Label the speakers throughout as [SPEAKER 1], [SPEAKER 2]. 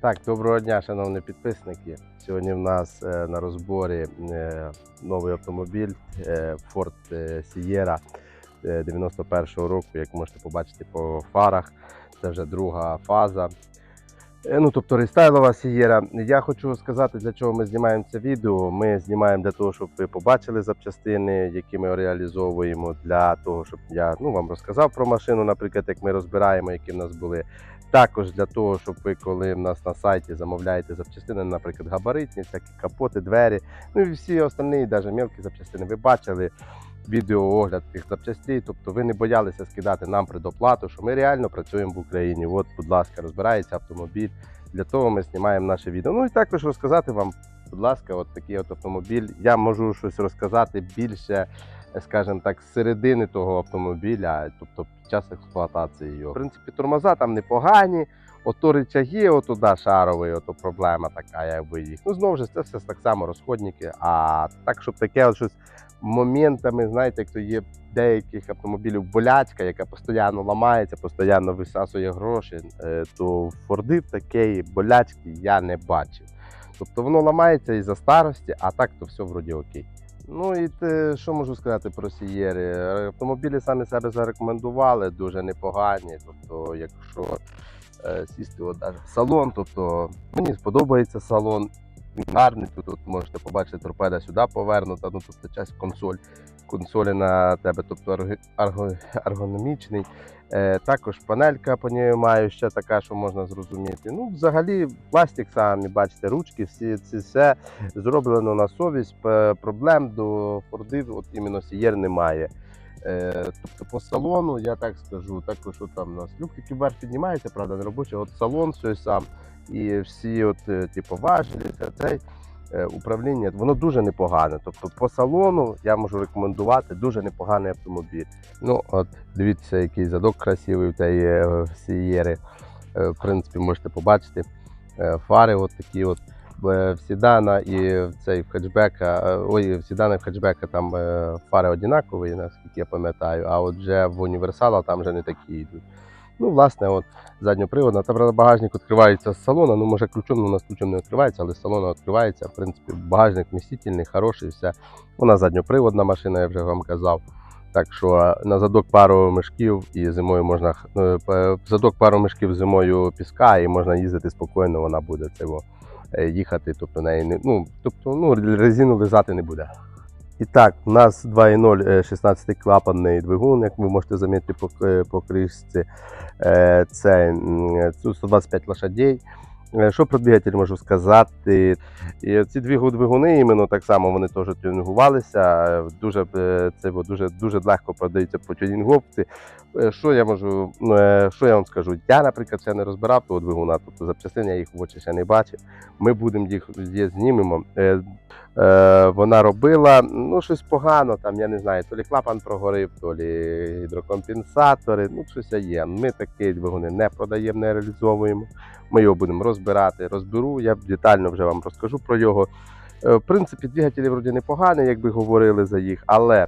[SPEAKER 1] Так, доброго дня, шановні підписники. Сьогодні в нас е, на розборі е, новий автомобіль е, Ford Sierra е, 91-го року, як можете побачити по фарах. Це вже друга фаза. Ну, тобто рестайлова Sierra. Я хочу сказати, для чого ми знімаємо це відео. Ми знімаємо для того, щоб ви побачили запчастини, які ми реалізовуємо, для того, щоб я ну, вам розказав про машину, наприклад, як ми розбираємо, які в нас були. Також для того, щоб ви, коли в нас на сайті замовляєте запчастини, наприклад, габаритні, всякі капоти, двері, ну і всі остальні, навіть мелкі запчастини, ви бачили відеоогляд тих запчастей, тобто ви не боялися скидати нам предоплату, що ми реально працюємо в Україні. От, будь ласка, розбирається автомобіль. Для того ми знімаємо наше відео. Ну і також розказати вам, будь ласка, от такий от автомобіль. Я можу щось розказати більше, скажімо так, з середини того автомобіля, тобто під час експлуатації його. В принципі, тормоза там непогані. Ото рычаги, ото да, шаровий, ото проблема така, якби їх. Ну, знову ж це все так само розходники. А так, щоб таке от щось моментами, знаєте, як то є деяких автомобілів болячка, яка постійно ламається, постійно висасує гроші, е, то форди такої болячки я не бачив. Тобто воно ламається із-за старості, а так то все вроді окей. Ну і те, що можу сказати про Сієри? Автомобілі самі себе зарекомендували, дуже непогані. Тобто, якщо е, сісти от в салон, тобто мені сподобається салон. Гарний, тут, тут можете побачити торпеда сюди повернута, ну тобто часть консоль, консолі на тебе, тобто арго- арго- ергономічний. Е, також панелька по ній маю ще така, що можна зрозуміти. Ну, взагалі, пластик самі бачите, ручки, всі це все зроблено на совість. Проблем до фордів, от іменно сієр немає. Е, тобто по салону, я так скажу, також от там у нас люк такий вверх піднімається, правда, не робочий, от салон все сам. І всі, от, е, типу, важелі, це цей управління, воно дуже непогане. Тобто по салону я можу рекомендувати дуже непоганий автомобіль. Ну, от дивіться, який задок красивий в тієї е, Сієри. Е, В принципі, можете побачити. Е, Фари от такі от. Е, В седана і в цей в хетчбека, е, ой, в седана і в хетчбека там е, фари однакові, наскільки я пам'ятаю, а от вже в універсала там вже не такі йдуть. Ну, власне, от задньоприводна. Та багажник відкривається з салона. Ну, може, ключом у нас ключом не відкривається, але з салона відкривається. В принципі, багажник вмістительний, хороший, все. Вона задньоприводна машина, я вже вам казав. Так що на задок пару мішків і зимою можна ну, задок пару мішків зимою піска, і можна їздити спокійно, вона буде цього е, їхати. Тобто неї не ну, тобто, ну, резину лизати не буде. І так, у нас 2.0 е, 16 клапанний двигун, як ви можете замітити по, е, по кришці. Е, Це 125 лошадей. Е, Що про двигатель можу сказати? І ці дві двигуни, іменно так само вони теж тюнінгувалися. Дуже це дуже дуже легко продаються по тюнінговці. Е, Що я можу, е, що я вам скажу? Я, наприклад, ще не розбирав того двигуна, тобто запчастин я їх в очі ще не бачив. Ми будемо їх знімемо. Е, Вона робила ну щось погано, там я не знаю, то лі клапан прогорив, то лі гідрокомпенсатори, ну щось є. Ми такі двигуни не продаємо, не реалізовуємо. Ми його будемо розбирати. Розберу, я детально вже вам розкажу про його. В принципі, двигателі вроді непогані, якби говорили за їх, але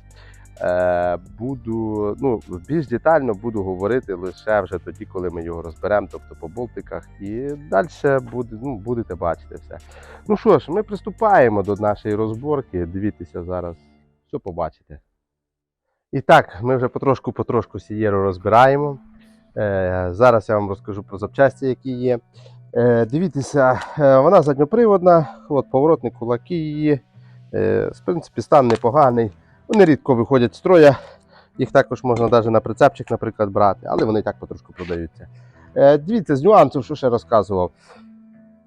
[SPEAKER 1] буду ну, більш детально буду говорити лише вже тоді, коли ми його розберемо, тобто по болтиках, і далі буде, ну, будете бачити все. Ну що ж, ми приступаємо до нашої розборки. Дивіться зараз, все побачите. І так, ми вже потрошку-потрошку сієру розбираємо. Е, зараз я вам розкажу про запчасті, які є. Е, дивіться, е, вона задньоприводна, от поворотні кулаки її. Е, в принципі, стан непоганий. Вони рідко виходять з строя. Їх також можна навіть на прицепчик, наприклад, брати, але вони так потрошку продаються. Е, дивіться, з нюансів, що ще розказував.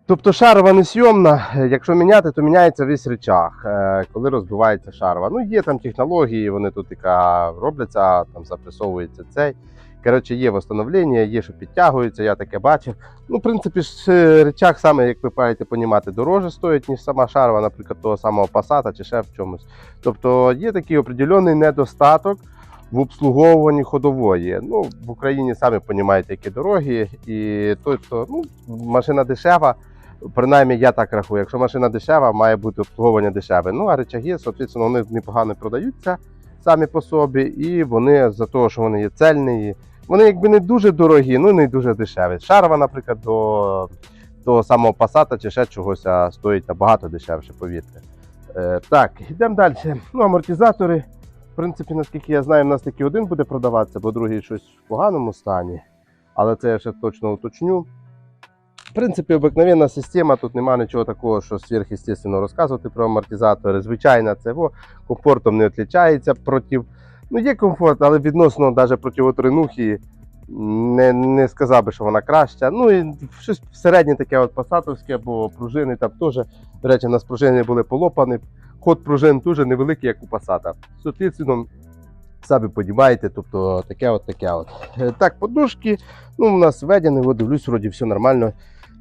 [SPEAKER 1] Тобто шарова несйомна, е, якщо міняти, то міняється весь речах, е, коли розбивається шарва. Ну, є там технології, вони тут яка робляться, там запресовується цей. Коротше, є встановлення, є, що підтягується, я таке бачив. Ну, в принципі, е, речах саме, як ви маєте понімати, дороже стоїть, ніж сама шарова, наприклад, того самого пасата чи ще в чомусь. Тобто є такий определений недостаток в обслуговуванні ходової. Ну, в Україні самі розумієте, які дороги, і той, хто ну, машина дешева. Принаймні, я так рахую, якщо машина дешева, має бути обслуговування дешеве. Ну, а речаги, соответственно, вони непогано продаються самі по собі, і вони за того, що вони є цельні, вони якби не дуже дорогі, ну не дуже дешеві. Шарова, наприклад, до того самого пасата чи ще чогось, стоїть набагато дешевше, повірте. Е, так, йдемо далі. Ну, амортизатори. В принципі, наскільки я знаю, в нас тільки один буде продаватися, бо другий щось в поганому стані. Але це я ще точно уточню. В принципі, обикновенна система, тут немає нічого такого, що сверхъестественно розказувати про амортизатори. Звичайно, це комфортом не відрізняється проти. Ну, є комфорт, але відносно навіть проти отринухи не, не сказав би, що вона краща. Ну і щось середнє таке от пасатовське, бо пружини там теж. До речі, у нас пружини були полопані. Ход пружин теж невеликий, як у пасата. Соответственно, самі подіваєте, тобто таке от таке от. Е, Так, подушки, ну, у нас введені, дивлюсь, вроді все нормально.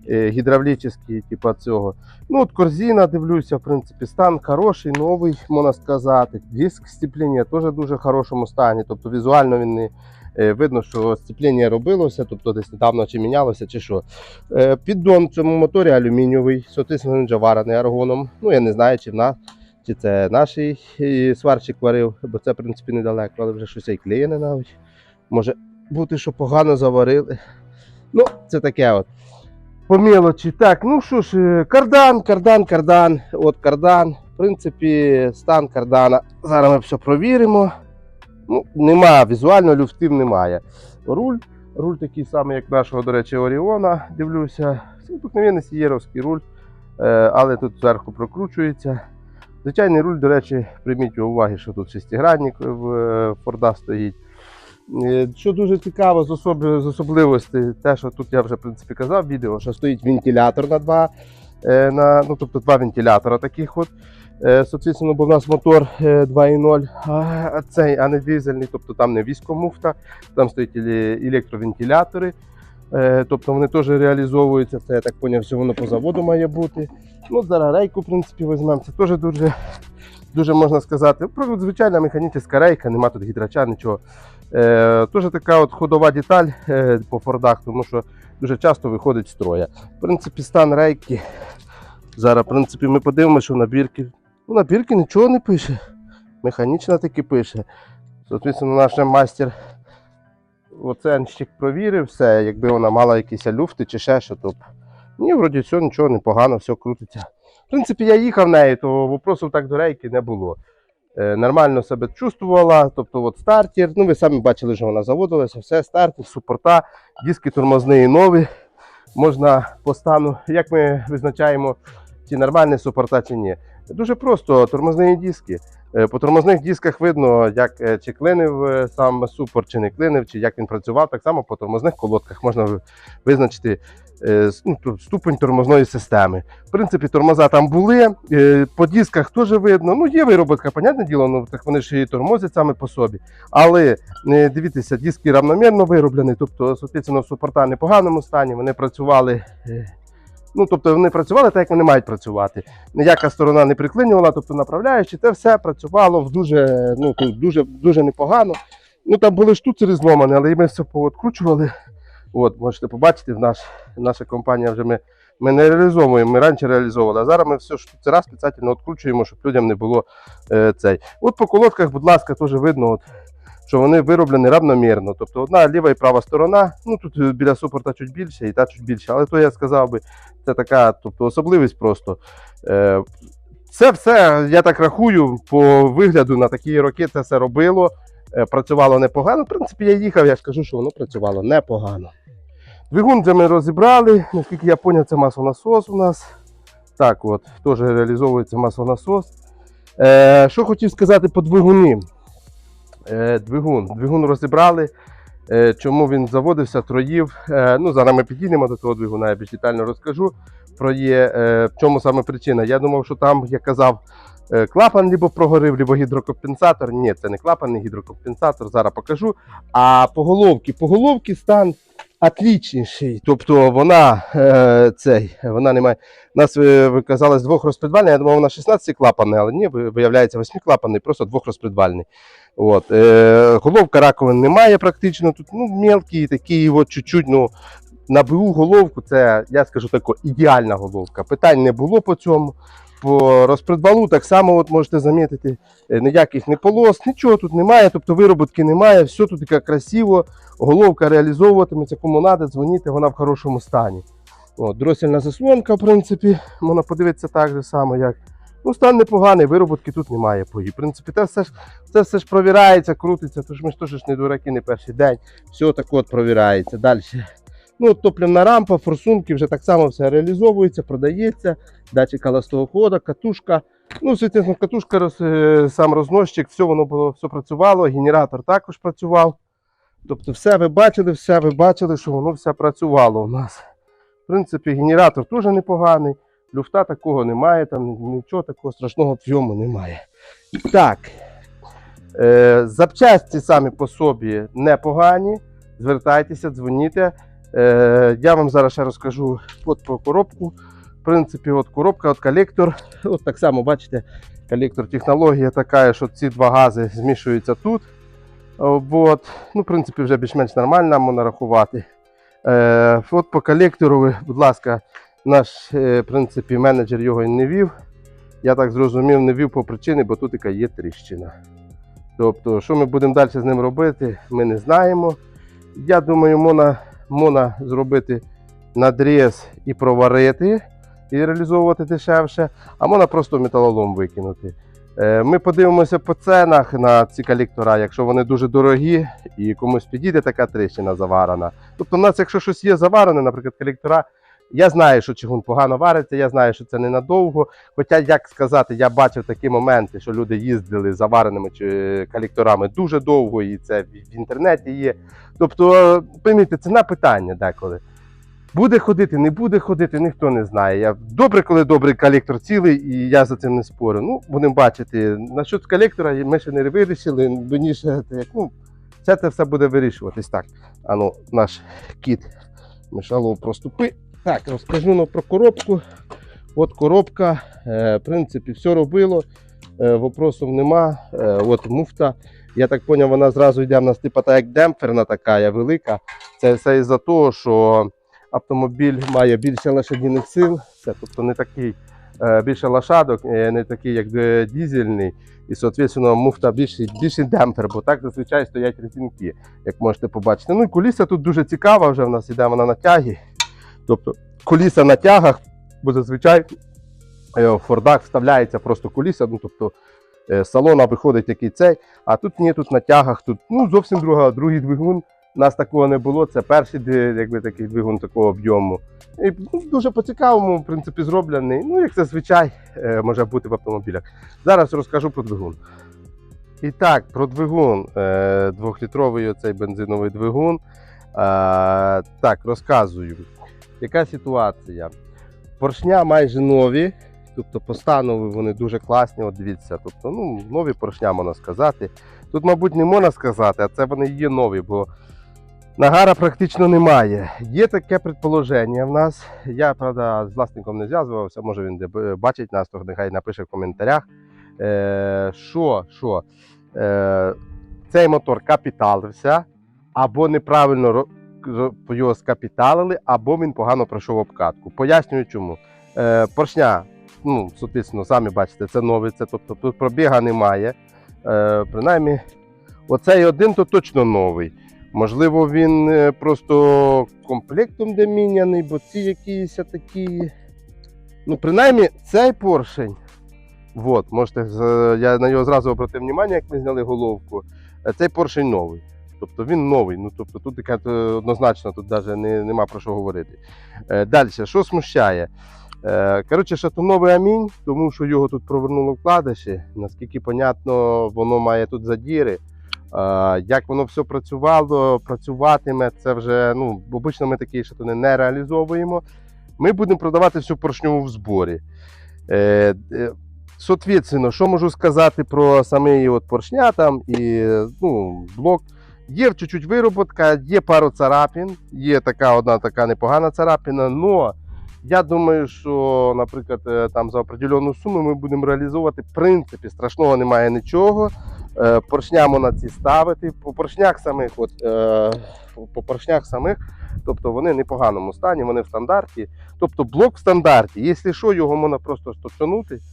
[SPEAKER 1] Е, Гідравлічні, типу цього. Ну, от корзина, дивлюся, в принципі, стан хороший, новий, можна сказати. Диск сцеплення теж в дуже хорошому стані. Тобто візуально він не е, видно, що сцеплення робилося, тобто десь недавно чи мінялося, чи що. Е, Піддон в цьому моторі алюмінієвий, соответственно, він аргоном. Ну, я не знаю, чи в нас. Чи це наш сварщик варив, бо це, в принципі, недалеко, але вже щось і клеєне навіть. Може бути, що погано заварили. Ну, це таке от. По мелочі. Так, ну що ж, е, кардан, кардан, кардан. От кардан. В принципі, стан кардана. Зараз ми все провіримо. Ну, нема, візуально люфтів немає. Руль. Руль такий самий, як нашого, до речі, Оріона. Дивлюся. Це сієровський руль, е, але тут зверху прокручується. Звичайний руль, до речі, прийміть уваги, що тут шестигранник в е, Форда стоїть. Е, Що дуже цікаво з, особ... з особливостей, те, що тут я вже в принципі казав відео, що стоїть вентилятор на два, е, на, ну, тобто два вентилятора таких от. Е, Соответственно, бо в нас мотор е, 2.0, а цей, а не дизельний, тобто там не військомуфта, там стоять електровентилятори. Тобто вони теж реалізовуються. Це я так зрозумів, що воно по заводу має бути. Ну, зараз рейку, в принципі, візьмемо. Це теж дуже, дуже можна сказати. Звичайна механічна рейка, нема тут гідрача, нічого. Е, Теж така от ходова деталь е, по фордах, тому що дуже часто виходить з строя. В принципі, стан рейки. Зараз, в принципі, ми подивимося, що на бірки. Ну, на нічого не пише. Механічна таки пише. Соответственно, наш майстер оценщик провірив все, якби вона мала якісь люфти чи ще що, то ні, вроді все, нічого непогано, все крутиться. Принципі, я їхав нею, то вопросів так до рейки не було. Е, нормально себе чувствувала, тобто от стартер, ну ви самі бачили, що вона заводилася, все, стартер, супорта, диски тормозні нові. Можна по стану, як ми визначаємо, чи нормальні супорта, чи ні. Дуже просто тормозні диски. Е, По тормозних дисках видно, як е, чи клинив сам супорт, чи не клинив, чи як він працював. Так само по тормозних колодках можна визначити е, ну, ступень тормозної системи. В принципі, тормоза там були, е, по дисках теж видно. Ну, є виробітка, понятне діло, ну так вони ж і тормозять саме по собі. Але е, дивіться, диски равномірно вироблені, тобто, соответственно, супорта в непоганому стані, вони працювали. Ну, тобто вони працювали так, як вони мають працювати. Ніяка сторона не приклинювала, тобто направляючи, те все працювало в дуже, ну, дуже, дуже непогано. Ну там були штуцери зломані, але ми все пооткручували. От, можете побачити, наш, наша компанія вже ми, ми не реалізовуємо, ми раніше реалізовували, а зараз ми все штуцера спеціально відкручуємо, щоб людям не було е, цей. От по колодках, будь ласка, теж видно, от, що вони вироблені равномірно. Тобто одна ліва і права сторона, ну тут е, біля супорта чуть більше і та чуть більше. Але то я сказав би, це така тобто, особливість просто. Е, це все, я так рахую, по вигляду на такі роки це все робило. Е, Працювало непогано. В принципі, я їхав, я скажу, що воно працювало непогано. Двигун вже ми розібрали. Наскільки я зрозумів, це маслонасос у нас. Так, от, теж реалізовується маслонасос. Е, що хотів сказати по двигуні. Е, двигун. Двигун розібрали. Е, чому він заводився, троїв. Е, ну, зараз ми підійдемо до того двигуна, я більш детально розкажу про є. Е, в чому саме причина. Я думав, що там, як казав, е, клапан либо прогорив, либо гідрокомпенсатор. Ні, це не клапан, не гідрокомпенсатор. Зараз покажу. А по головці, по головці стан отлічніший. Тобто вона е, цей, вона не має. Нас ви, ви з двох розпредвальний. Я думав, вона 16 клапанний, але ні, виявляється 8 клапанний, просто двох розпредвальний. От, е, головка раковин немає практично. Тут ну, мелкі, такі, от чуть-чуть, ну, на БУ головку це, я скажу тако, ідеальна головка. Питань не було по цьому. По розпредвалу так само от можете замітити, е, ніяких не полос, нічого тут немає, тобто вироботки немає, все тут таке красиво, головка реалізовуватиметься, кому треба, дзвонити, вона в хорошому стані. От, дросільна заслонка, в принципі, можна подивитися так же само, як. Ну, стан непоганий, вироботки тут немає. В принципі, це все ж, це все ж провірається, крутиться, тож ми ж теж не дураки, не перший день. Все так от провірається. Далі. Ну, топливна рампа, форсунки вже так само все реалізовується, продається. Датчик холостого ходу, катушка. Ну, звісно, катушка, е, сам розносчик, все воно було, все працювало, генератор також працював. Тобто, все ви бачили, все ви бачили, що воно все працювало у нас. В принципі, генератор теж непоганий, люфта такого немає, там нічого такого страшного цьому немає. Так. Е, запчасті самі по собі непогані. Звертайтеся, дзвоніть. Е, я вам зараз ще розкажу от про коробку. В принципі, от коробка, от колектор. От так само, бачите, колектор технологія така, що ці два гази змішуються тут. От. Ну, в принципі, вже більш-менш нормально можна рахувати. Е, от по колектору, будь ласка, наш е, в принципі, менеджер його не вів. Я так зрозумів, не вів по причині, бо тут є тріщина. Тобто, що ми будемо далі з ним робити, ми не знаємо. Я думаю, можна, можна зробити надріз і проварити, і реалізовувати дешевше, а можна просто металолом викинути. Е, Ми подивимося по ценах на ці колектора, якщо вони дуже дорогі і комусь підійде така трещина заварена. Тобто, у нас, якщо щось є заварене, наприклад, колектора, я знаю, що чигун погано вариться, я знаю, що це ненадовго. Хоча, як сказати, я бачив такі моменти, що люди їздили завареними чи колекторами дуже довго, і це в інтернеті є. Тобто, пойміть, ціна питання деколи. Буде ходити, не буде ходити, ніхто не знає. Я добре, коли добрий колектор цілий, і я за цим не спорю. Ну, будемо бачити. Насчет колектора ми ще не вирішили. Це ну, це все буде вирішуватись. Так, а ну, наш кіт Мишалов проступи. Так, розкажу ну, про коробку. От коробка, е, в принципі, все робило. Е, вопросів нема. Е, от муфта. Я так зрозумів, вона зразу йде в нас типу, та як демпферна така велика. Це все із-за того, що автомобіль має більше лошадіних сил. Це тобто не такий більше лошадок, не такий, як дізельний. І, соответственно, муфта більший, більший демпфер, бо так зазвичай стоять резинки, як можете побачити. Ну і куліса тут дуже цікава, вже в нас іде вона на тягі. Тобто куліса на тягах, бо зазвичай е, в Фордах вставляється просто куліса, ну тобто е, салона виходить який цей, а тут ні, тут на тягах, тут ну, зовсім друга, другий двигун. У нас такого не було. Це перший якби, такий двигун такого об'єму. І ну, дуже по-цікавому, в принципі, зроблений. Ну, як зазвичай е, може бути в автомобілях. Зараз розкажу про двигун. І так, про двигун. Двохлітровий оцей бензиновий двигун. Так, розказую. Яка ситуація? Поршня майже нові, тобто по стану вони дуже класні, от дивіться. Тобто, ну, нові поршня можна сказати. Тут, мабуть, не можна сказати, а це вони є нові, бо нагара практично немає. Є таке предположення в нас. Я, правда, з власником не зв'язувався, може він де бачить нас, то нехай напише в коментарях. Е, що, що е, цей мотор капіталився, або неправильно його скапіталили, або він погано пройшов обкатку. Пояснюю чому. Е, поршня, ну, соответственно, самі бачите, це новий, це, тобто тут пробіга немає. Е, принаймні, оцей один то точно новий. Можливо, він е, просто комплектом де міняний, бо ці якісь такі. Ну, принаймні, цей поршень. От, можете, я на нього зразу обратив увагу, як ми зняли головку. Е, Цей поршень новий. Тобто він новий. Ну, тобто тут таке е, однозначно, тут навіть не, нема про що говорити. Е, Далі, що смущає? Е, Коротше, шатуновий амінь, тому що його тут провернуло вкладиші. Наскільки понятно, воно має тут задіри. Як воно все працювало, працюватиме, це вже ну, обично ми такі шатуни не реалізовуємо. Ми будемо продавати всю поршньову в зборі. Соответственно, що можу сказати про самі от поршня там і ну, блок. Є чуть-чуть вироботка, є пару царапін, є така одна така непогана царапіна, але я думаю, що, наприклад, е, там за определену суму ми будемо реалізовувати. В принципі, страшного немає нічого. Е, Поршня можна ці ставити. По поршнях самих, от, е, по поршнях самих, тобто вони в непоганому стані, вони в стандарті. Тобто блок в стандарті. Якщо що, його можна просто сточонути Е,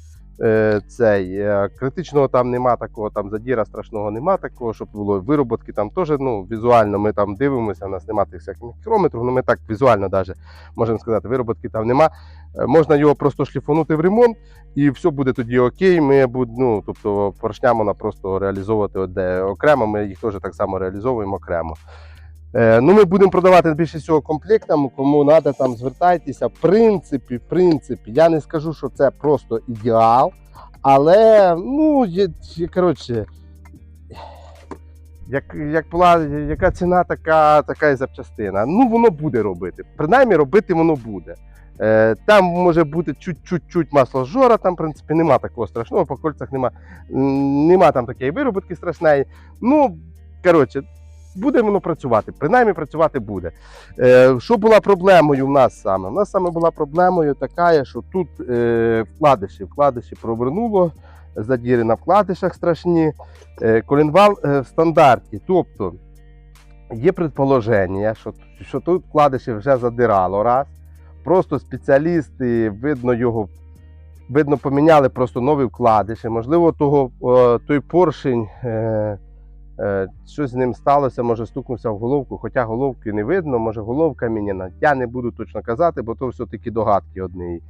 [SPEAKER 1] цей, е, критичного там нема такого, там задіра страшного нема такого, щоб було вироботки там теж ну, візуально ми там дивимося, у нас нема тих всяких мікрометрів, ну ми так візуально даже можемо сказати, вироботки там нема. Е, Можна його просто шліфанути в ремонт, і все буде тоді окей. Ми ну, тобто поршня можна просто реалізовувати окремо, ми їх теж так само реалізовуємо окремо. Е, ну, ми будемо продавати більше всього комплектом. Кому треба, там звертайтеся. В принципі, в принципі, я не скажу, що це просто ідеал, але ну, коротше, як, як була, яка ціна, така, така і запчастина. Ну, воно буде робити. Принаймні робити воно буде. Е, Там може бути чуть-чуть масло жора, там, в принципі, нема такого страшного, по кольцях нема, нема там такої вироботки страшної. Ну, коротше, буде воно працювати, принаймні працювати буде. Е, що була проблемою в нас саме? У нас саме була проблемою така, що тут е, вкладиші, вкладиші провернуло, задіри на вкладишах страшні. Е, колінвал е, в стандарті. Тобто є предположення, що, що тут вкладиші вже задирало раз. Просто спеціалісти, видно, його. Видно, поміняли просто нові вкладиші. Можливо, того, той поршень, щось з ним сталося, може стукнувся в головку, хоча головки не видно, може головка міняна. Я не буду точно казати, бо то все-таки догадки одні.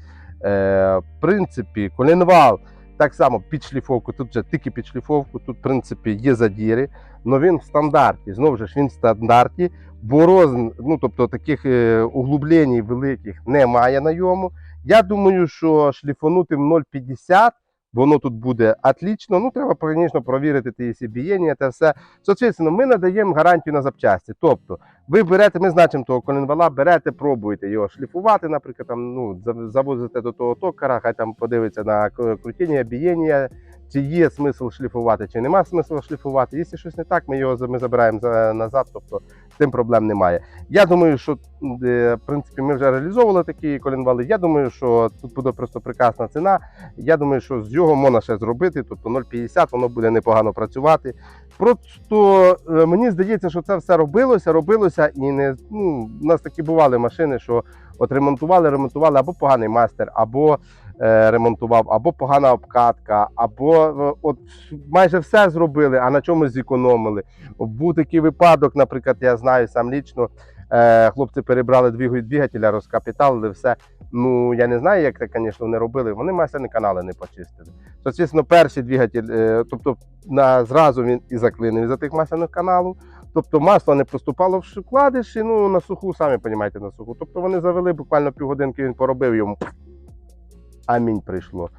[SPEAKER 1] Е, в принципі, колінвал так само під шліфовку, тут вже тільки під шліфовку, тут, в принципі, є задіри, але він в стандарті. Знову ж він в стандарті, борозн, ну, тобто таких е, углублень великих немає на йому. Я думаю, що шліфанути в 0,50 воно тут буде отлично. Ну, треба, звісно, провірити ті всі бієння та все. Соответственно, ми надаємо гарантію на запчасті. Тобто, ви берете, ми значимо того коленвала, берете, пробуєте його шліфувати, наприклад, там, ну, завозите до того токара, хай там подивиться на крутіння, бієння, чи є смисл шліфувати, чи нема смислу шліфувати. Якщо щось не так, ми його ми забираємо назад, тобто тим проблем немає. Я думаю, що в принципі ми вже реалізовували такі колінвали. Я думаю, що тут буде просто прекрасна ціна. Я думаю, що з його можна ще зробити, тобто 0,50, воно буде непогано працювати. Просто е, мені здається, що це все робилося, робилося, і не ну, у нас такі бували машини, що от ремонтували, ремонтували або поганий майстер, або ремонтував, або погана обкатка, або е, от майже все зробили, а на чомусь зекономили. Був такий випадок, наприклад, я знаю сам лічно. Е, хлопці перебрали двигателя, розкапіталили все. Ну я не знаю, як це, звісно, вони робили. Вони масляні канали не почистили. Соответственно, перший двигатель, е, тобто на зразу він і заклинив за тих масляних каналів. Тобто масло не поступало в вкладиші, ну на суху, самі розумієте, на суху. Тобто вони завели буквально півгодинки, він поробив йому. Амінь прийшло.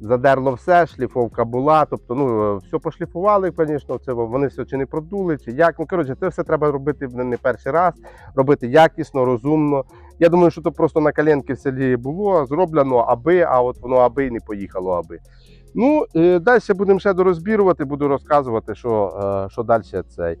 [SPEAKER 1] Задерло все, шліфовка була. Тобто, ну все пошліфували, звісно, це вони все чи не продули, чи як. Ну коротше, це все треба робити не перший раз, робити якісно, розумно. Я думаю, що то просто на коленки в селі було зроблено, аби, а от воно аби не поїхало, аби. Ну, е, далі будемо ще дорозбірувати, буду розказувати, що, е, що далі цей.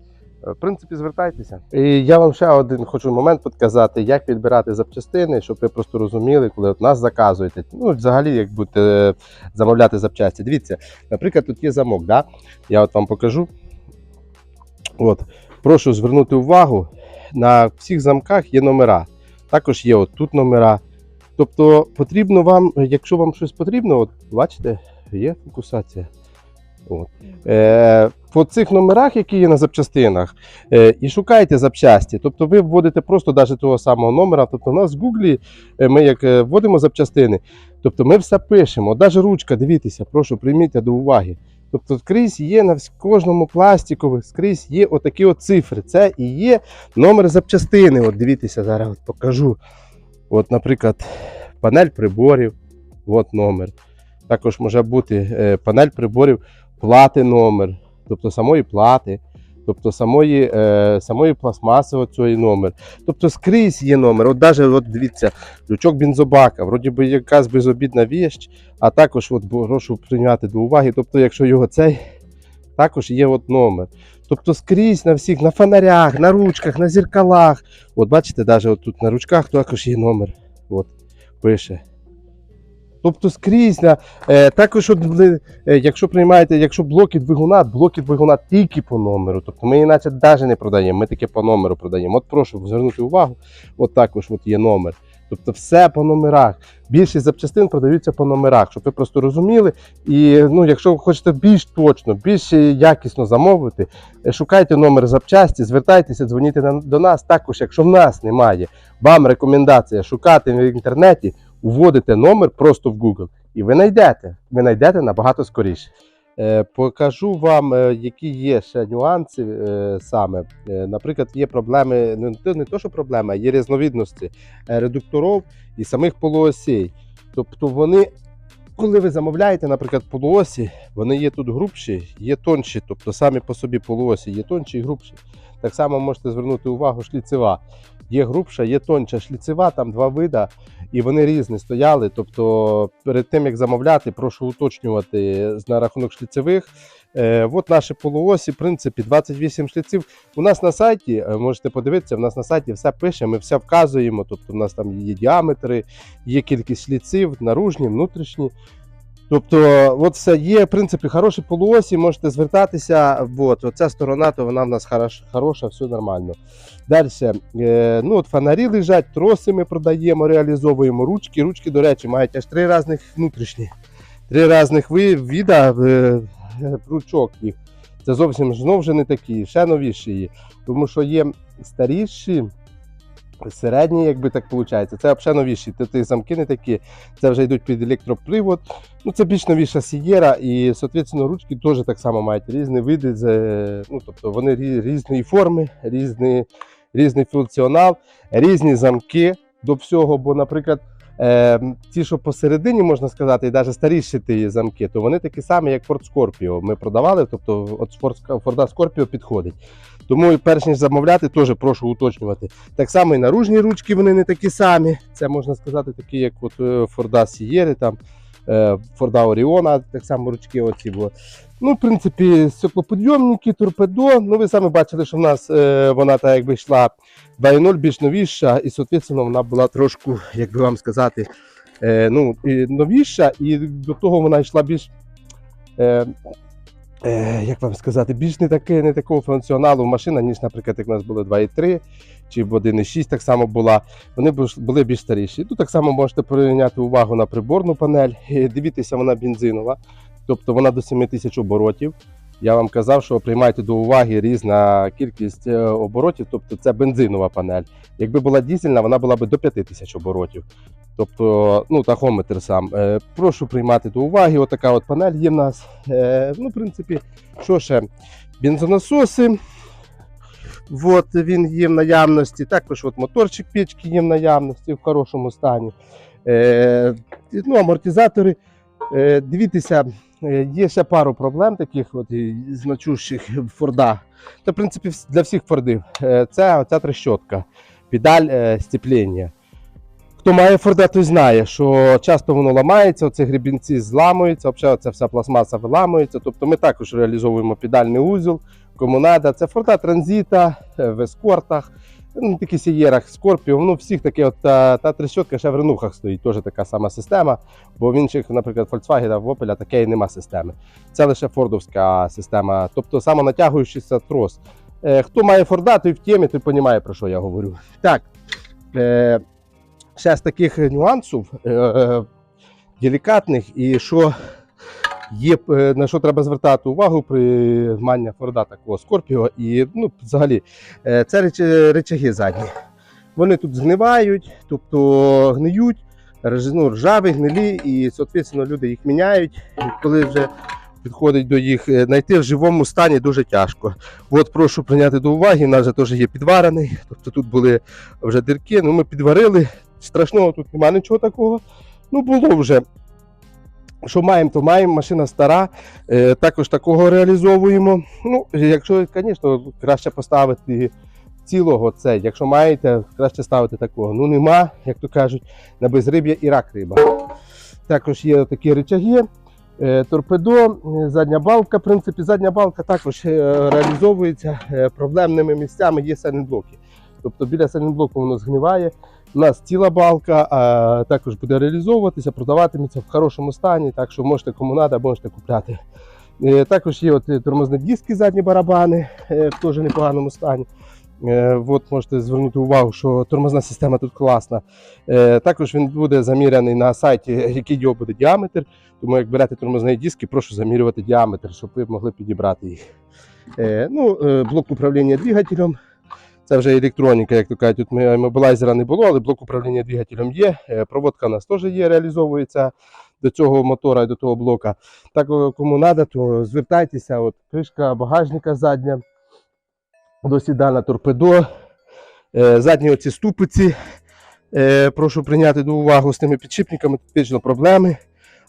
[SPEAKER 1] Е, В принципі, звертайтеся. І я вам ще один хочу момент підказати, як підбирати запчастини, щоб ви просто розуміли, коли от нас заказуєте. Ну, взагалі, як будете е, замовляти запчасті. Дивіться, наприклад, тут є замок, да? я от вам покажу. От, прошу звернути увагу, на всіх замках є номера. Також є от тут номера. Тобто потрібно вам, якщо вам щось потрібно, от бачите, є фокусація. От. Е, по цих номерах, які є на запчастинах, е, і шукайте запчасті. Тобто ви вводите просто навіть того самого номера. Тобто у нас в Гуглі е, ми як е, вводимо запчастини, тобто ми все пишемо. Навіть ручка, дивіться, прошу, прийміть до уваги. Тобто скрізь є на кожному пластикові, скрізь є отакі от цифри. Це і є номер запчастини. От дивіться, зараз от покажу. От, наприклад, панель приборів, от номер. Також може бути е, панель приборів, плати номер, тобто самої плати, тобто самої, е, самої пластмаси оцього номер. Тобто скрізь є номер. От навіть от дивіться, лючок бензобака, вроді би якась безобідна віч, а також от прошу прийняти до уваги. Тобто, якщо його цей, також є от номер. Тобто скрізь на всіх, на фонарях, на ручках, на зеркалах. От бачите, навіть от тут на ручках також є номер. От, пише. Тобто скрізь на е, також, е, якщо приймаєте, якщо блоки двигуна, блоки двигуна тільки по номеру. Тобто ми іначе навіть не продаємо, ми таке по номеру продаємо. От прошу звернути увагу, от також от є номер. Тобто все по номерах. Більшість запчастин продаються по номерах, щоб ви просто розуміли. І ну, якщо ви хочете більш точно, більш якісно замовити, е, шукайте номер запчасті, звертайтеся, дзвоніть до нас. Також, якщо в нас немає, вам рекомендація шукати в інтернеті, вводите номер просто в Google, і ви знайдете. Ви знайдете набагато скоріше. Е, Покажу вам, е, які є ще нюанси е, саме. Наприклад, є проблеми, ну, не то- що проблема, є різновидності е, редукторів і самих полуосей. Тобто вони, коли ви замовляєте, наприклад, полуосі, вони є тут грубші, є тонші, тобто самі по собі полуосі є тонші і грубші. Так само можете звернути увагу шліцева. Є грубша, є тонша шліцева, там два вида, і вони різні стояли. Тобто, перед тим як замовляти, прошу уточнювати на рахунок шліцевих. Е, от наші полуосі, в принципі, 28 шліців. У нас на сайті, е, можете подивитися, в нас на сайті все пише, ми все вказуємо. Тобто, у нас там є діаметри, є кількість шліців, наружні, внутрішні. Тобто, от все є, в принципі, хороші полуосі, можете звертатися. От, оця сторона, то вона в нас хорош, хороша, все нормально. Далі, е, ну, от фонарі лежать, троси ми продаємо, реалізовуємо ручки. Ручки, до речі, мають аж три різних внутрішні. Три різних віда е, ручок їх. Це зовсім знов вже не такі, ще новіші. Тому що є старіші, середні, якби так виходить. Це взагалі новіші. Ті замки не такі, це вже йдуть під електропривод. Ну, це більш новіша сієра, і, соответственно, ручки теж так само мають різні види. Ну, тобто вони рі- різної форми, різні, різний функціонал, різні замки до всього. Бо, наприклад, е, ті, що посередині, можна сказати, і навіть старіші ті замки, то вони такі самі, як Ford Scorpio. Ми продавали, тобто от Ford Scorpio підходить. Тому перш ніж замовляти, теж прошу уточнювати. Так само і наружні ручки вони не такі самі. Це можна сказати, такі, як от е, Ford Sierra, там е, Ford Oriona, так само ручки оці були. Ну, в принципі, стеклоподйомники, торпедо. Ну, ви самі бачили, що в нас е, вона так якби йшла 2.0 більш новіша, і, соответственно, вона була трошку, як би вам сказати, е, ну, новіша, і до того вона йшла більш. Е, е, як вам сказати, більш не, таке, не такого функціоналу машина, ніж, наприклад, як у нас було 2.3 чи в 1.6 так само була. Вони були більш старіші. Тут так само можете прийняти увагу на приборну панель. Дивіться, вона бензинова, тобто вона до 7 тисяч оборотів. Я вам казав, що приймайте до уваги різна кількість е, оборотів, тобто це бензинова панель. Якби була дізельна, вона була б до 5 тисяч оборотів. Тобто, ну, тахометр сам. Е, прошу приймати до уваги. Отака от панель є в нас. Е, ну, в принципі, що ще? Бензонасоси. От він є в наявності. Також от моторчик печки є в наявності в хорошому стані. Е, ну, амортизатори. Е, дивіться, е, є ще пару проблем таких от, значущих Форда. Це, в принципі, для всіх Фордів. Е, це оця трещотка, педаль е, степлення. Хто має Форда, той знає, що часто воно ламається, оці грібінці зламуються, взагалі ця вся пластмаса виламується. Тобто ми також реалізовуємо педальний узел, кому надо. Це Форда Транзита, е, в ескортах, ну, такі сієрах, Скорпіо, ну всіх таке, от, та, та трещотка ще в ренухах стоїть, теж така сама система. Бо в інших, наприклад, Volkswagen, в Opel такої нема системи. Це лише фордовська система, тобто самонатягуючийся трос. Е, хто має Форда, той в темі, той розуміє, про що я говорю. Так, е, ще з таких нюансів е, е, делікатних і що є, е, на що треба звертати увагу при манні Форда такого Скорпіо і ну, взагалі е, це реч- речаги задні. Вони тут згнивають, тобто гниють, ну, ржаві, гнилі, і, соответственно, люди їх міняють. І коли вже підходить до їх, е, знайти в живому стані дуже тяжко. От прошу прийняти до уваги, у нас же теж є підварений, тобто тут були вже дірки, ну ми підварили. Страшного тут немає нічого такого. Ну, було вже. Що маємо, то маємо. Машина стара, е, також такого реалізовуємо. Ну, якщо, звісно, краще поставити цілого це. Якщо маєте, краще ставити такого. Ну нема, як то кажуть, на безриб'я і рак риба. Також є такі речаги. е, Торпедо, е, задня балка. В принципі, задня балка також реалізовується проблемними місцями, є сайлентблоки. Тобто біля сайлентблоку воно згниває. У нас ціла балка, а також буде реалізовуватися, продаватиметься в хорошому стані, так що можете кому треба, можете купляти. Е, Також є от е, тормозні диски, задні барабани, е, в теж непоганому стані. От можете звернути увагу, що тормозна система тут класна. Також він буде заміряний на сайті, який його буде діаметр. Тому як берете тормозні диски, прошу замірювати діаметр, щоб ви могли підібрати їх. Ну, блок управління двигателем. Це вже електроніка, як то кажуть. Тут мобілайзера не було, але блок управління двигателем є. Е, Проводка у нас теж є, реалізовується до цього мотора і до того блока. Так, кому треба, то звертайтеся. От кришка багажника задня, досідальна торпедо, е, задні оці ступиці. Е, прошу прийняти до уваги з тими підшипниками, тут проблеми.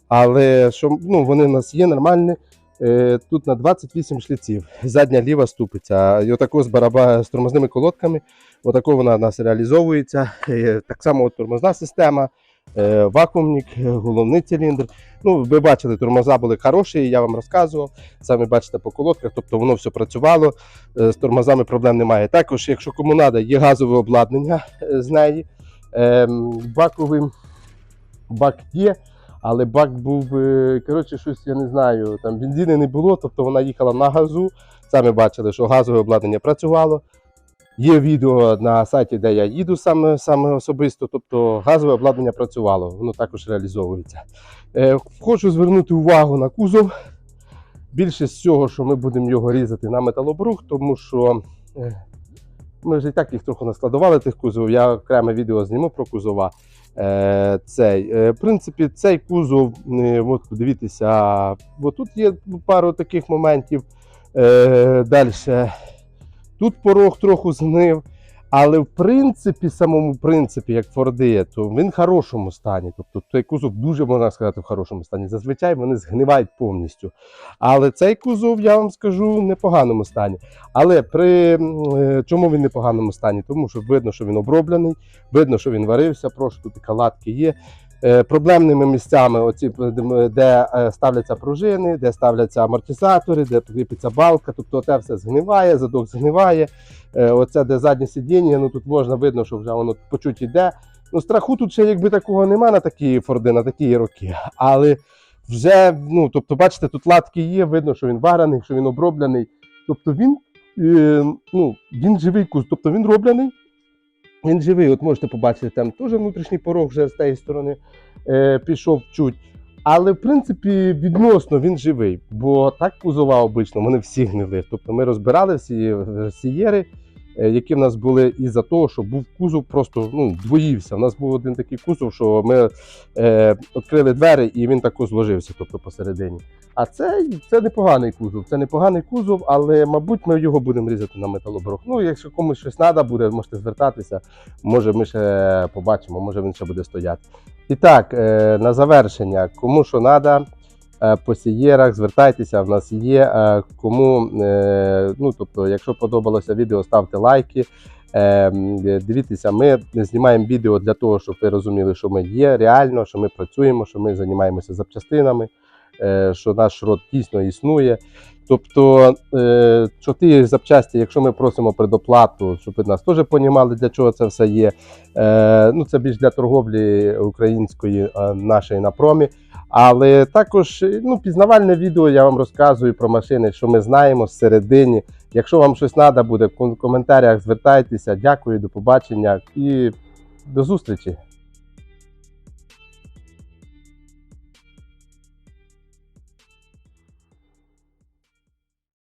[SPEAKER 1] Але що, ну, вони в нас є нормальні. Е, Тут на 28 шліців. Задня ліва ступиця. І отако з бараба з тормозними колодками. Отако вона у нас реалізовується. Е, Так само от тормозна система, е, вакуумник, головний циліндр. Ну, ви бачили, тормоза були хороші, я вам розказував. Самі бачите по колодках, тобто воно все працювало. З тормозами проблем немає. Також, якщо кому треба, є газове обладнання з неї. Ем, Баковий бак є, але бак був, коротше, щось, я не знаю, там бензину не було, тобто вона їхала на газу. Самі бачили, що газове обладнання працювало. Є відео на сайті, де я їду саме, саме особисто, тобто газове обладнання працювало, воно також реалізовується. Е, хочу звернути увагу на кузов. Більше з цього, що ми будемо його різати на металобрух, тому що е, ми вже і так їх трохи наскладували тих кузовів. Я окреме відео зніму про кузова. Е, цей. Е, в принципі, цей кузов, е, от подивіться, бо тут є пару таких моментів. Далі. Тут порог трохи згнив. Але в принципі, самому принципі, як Форди, то він в хорошому стані. Тобто той кузов дуже можна сказати в хорошому стані. Зазвичай вони згнивають повністю. Але цей кузов, я вам скажу, в непоганому стані. Але при е, чому він в непоганому стані? Тому що видно, що він оброблений, видно, що він варився, прошу, тут і калатки є. Е, Проблемними місцями, оці, е, де е, ставляться пружини, де ставляться амортизатори, де кріпиться балка, тобто те все згниває, задок згниває. Оце де заднє сидіння, ну тут можна видно, що вже воно почуть йде. Ну, страху тут ще якби такого нема на такі форди, на такі роки. Але вже, ну, тобто, бачите, тут латки є, видно, що він варений, що він оброблений. Тобто він, ну, він живий куз, тобто він роблений, він живий. От можете побачити, там теж внутрішній порог вже з тієї сторони е, пішов чуть. Але в принципі відносно він живий, бо так кузова обично, вони всі гнили. Тобто ми розбирали всі е, сієри, які в нас були із-за того, що був кузов, просто ну, двоївся. У нас був один такий кузов, що ми е, відкрили двері і він тако зложився, тобто посередині. А це, це непоганий кузов. Це непоганий кузов, але мабуть ми його будемо різати на металоброх. Ну, якщо комусь щось треба буде, можете звертатися. Може, ми ще побачимо, може він ще буде стояти. І так, е, на завершення, кому що треба, по сієрах, звертайтеся, в нас є. Е, Кому, е, ну, тобто, якщо подобалося відео, ставте лайки. Е, Дивіться, ми знімаємо відео для того, щоб ви розуміли, що ми є реально, що ми працюємо, що ми займаємося запчастинами, е, що наш род дійсно існує. Тобто, е, що ті запчасті, якщо ми просимо предоплату, щоб ви нас теж розуміли, для чого це все є. Е, ну, це більш для торговлі української е, нашої на промі. Але також ну, пізнавальне відео я вам розказую про машини, що ми знаємо всередині. Якщо вам щось треба буде, в коментарях звертайтеся. Дякую, до побачення і до зустрічі.